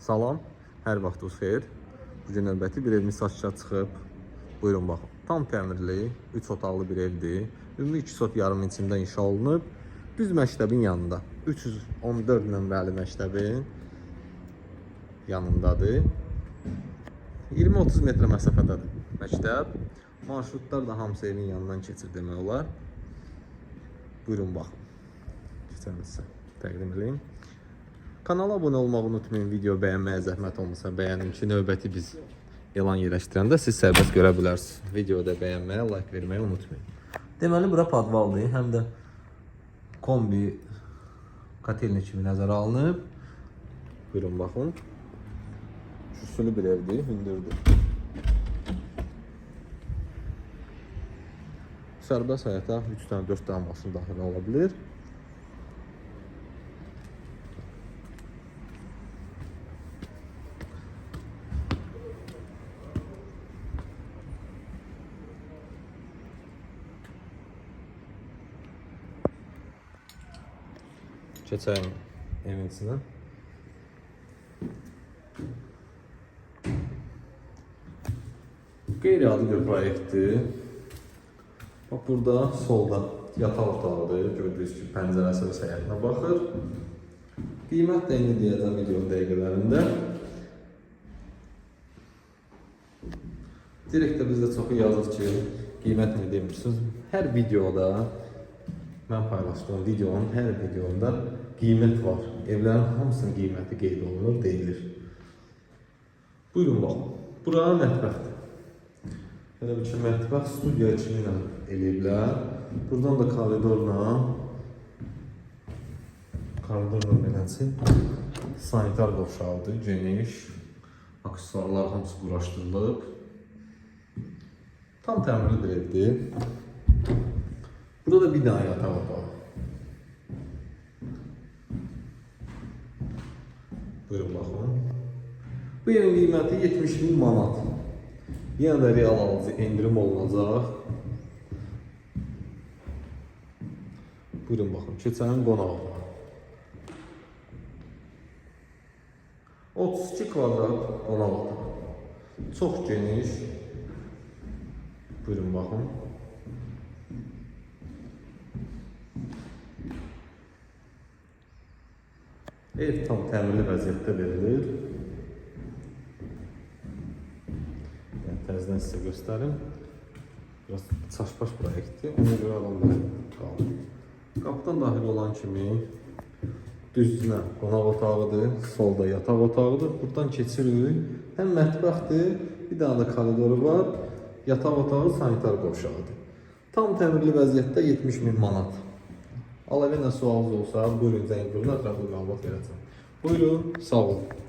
Salam, hər vaxtınız xeyir. Bu gün növbəti bir evimiz satışa çıxıb. Buyurun baxın. Tam təmirli, 3 otaqlı bir evdir. Ümumi 2 sot yarım içində inşa olunub. Düz məktəbin yanında. 314 nömrəli məktəbin yanındadır. 20-30 metr məsafədədir məktəb. Marşrutlar da hamısı evin yanından keçir demək olar. Buyurun baxın. Keçən sizə təqdim edeyim. Kanala abunə olmağı unutmayın. Video bəyənməyə zəhmət olmasa bəyənin ki, növbəti biz elan yerləşdirəndə siz sərbəst görə bilərsiniz. Videoda bəyənməyə, like verməyi unutmayın. Deməli bura podvaldır, həm də kombi kotelni kimi nəzərə alınıb. Buyurun baxın. Şüsülü bir evdir, hündürdür. Sərbəst həyata 3 dənə 4 dənə maşın daxil ola bilər. Keçəyim evin içinə. Qeyri-adi bir proyektdir. Bax burada solda yataq otağıdır. Gördüyünüz kimi pəncərəsi və səyətinə baxır. Qiymət də indi deyəcəm video dəqiqələrində. Direktdə bizdə çoxu yazır ki, qiymətini demirsiniz. Hər videoda mən paylaşdığım videonun hər videonda qiymət var. Evlərin hamısının qiyməti qeyd olunur, deyilir. Buyurun baxın. Bura mətbəxdir. Elə bir ki, mətbəx studiya kimi eləyiblər. Buradan da koridorla koridorla beləsi sanitar qovşağıdır, geniş. Aksesuarlar hamısı quraşdırılıb. Tam təmirli bir evdir. Burada da bir dənə yataq otağı. Buyurun baxın. Bu evin qiyməti 70 bin manat. Yenə də real alıcı endirim olunacaq. Buyurun baxın, keçənin qonağı. 32 kvadrat qonaq. Çox geniş. Buyurun baxın. Ev tam təmirli vəziyyətdə verilir. Yəni təzədən sizə göstərim. Biraz çaşbaş proyektdir. Ona görə adamlar qaldı. Qapıdan daxil olan kimi düzünə qonaq otağıdır, solda yataq otağıdır. Buradan keçirik. Həm mətbəxdir, bir dənə də koridoru var. Yataq otağı sanitar qovşağıdır. Tam təmirli vəziyyətdə 70 min manat. Nə sualınız olsa, buyurun zəng vurun, ətraflı məlumat verəcəm. Buyurun, sağ olun.